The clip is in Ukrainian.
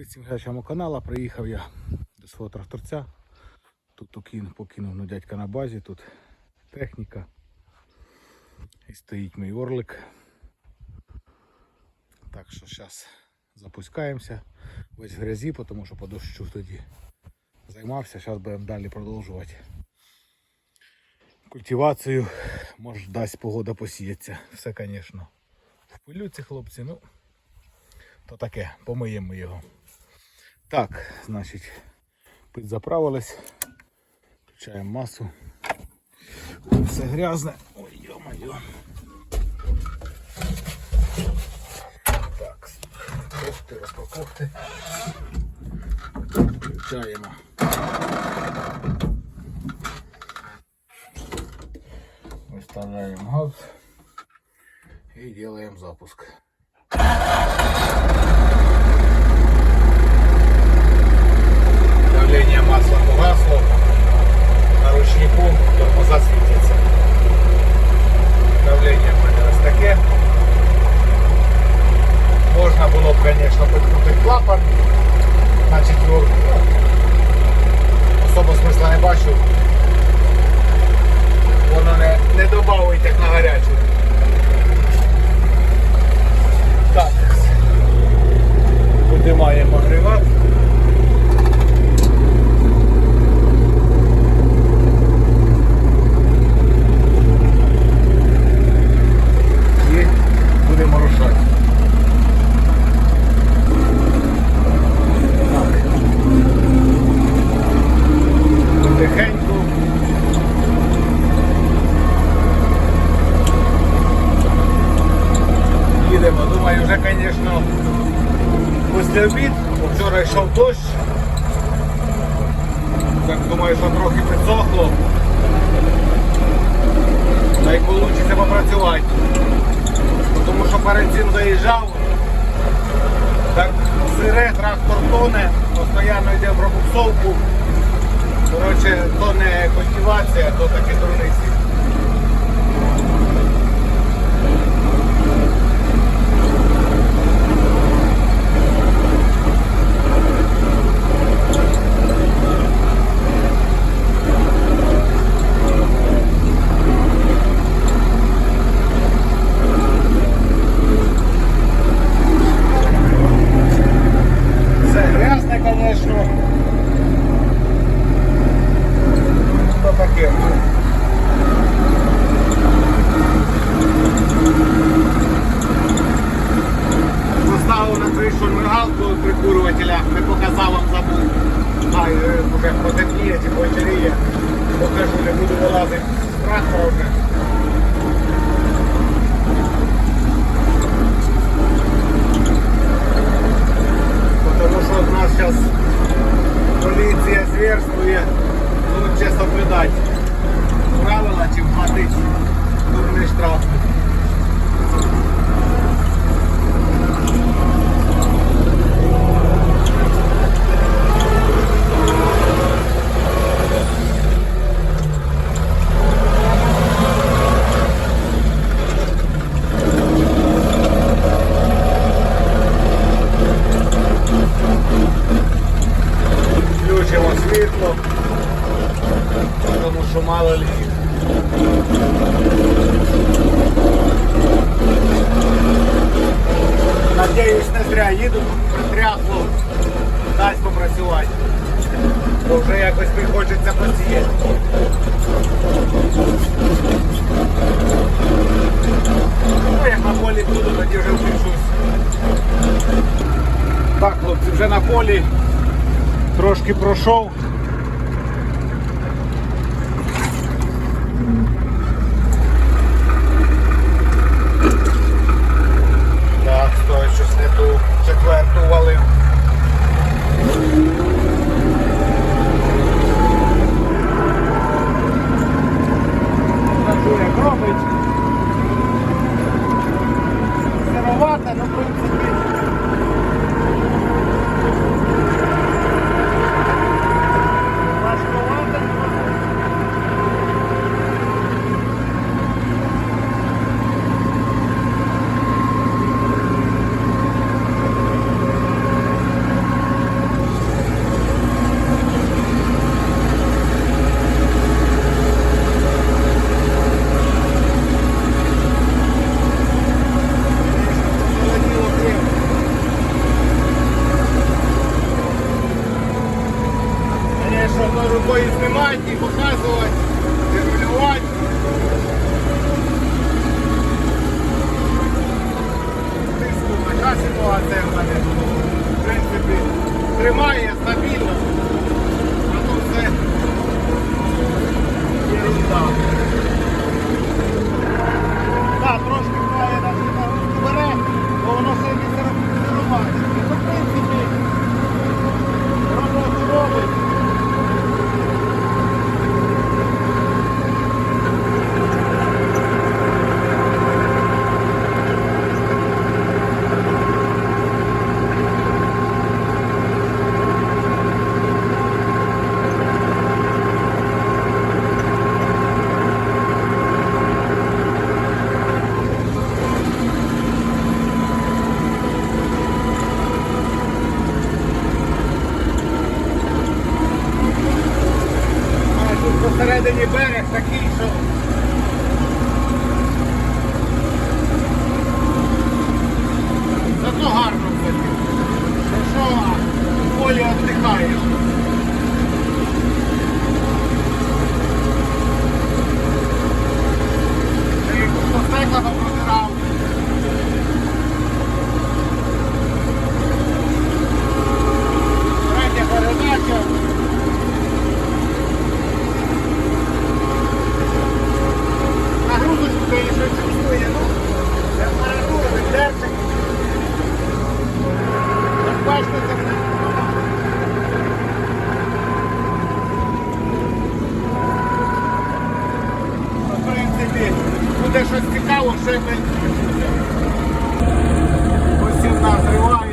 Привіт всім глядачам каналу. Приїхав я до свого тракторця. Тут покинув, покинув ну, дядька на базі, тут техніка. І стоїть мій орлик. Так що зараз запускаємося. Весь в грязі, тому що по дощу тоді займався. Зараз будемо далі продовжувати. Культивацію, може дасть погода посіяться. Все, звісно. В пилюці хлопці, ну то таке, помиємо його. Так, значить, підзаправились. Включаємо масу. Все грязне. Ой, йо-моє. Так, кофти, розпаковки. Включаємо. Виставляємо газ і делаем запуск. Погасло. На ручнику тормоза світяться. Давлення в мене ось таке. Можна було б, звісно, підкрутити клапан. Значить, його ну, особо смисла не бачу. Воно не, не додавить як на гарячу. Так. Видимаємо агрегат. І будемо рушати. Так. Потихеньку. Їдемо. Думаю, вже, звісно, після обід, вчора йшов дощ. Так думаю, що трохи підсохло. Та й вийде попрацювати. Тому що перед цим заїжджав, так сире, трактор тоне, постійно йде в пробуксовку. Коротше, то не культивація, то такі дурниці. Їду, дасть попрацювати. Бо вже якось приходиться посіяти. Ну, як на полі буду, тоді вже впишусь. Так, хлопці, вже на полі трошки пройшов. А тут посередині берег такий, що щось цікаво, ще ми... Ось нас триває.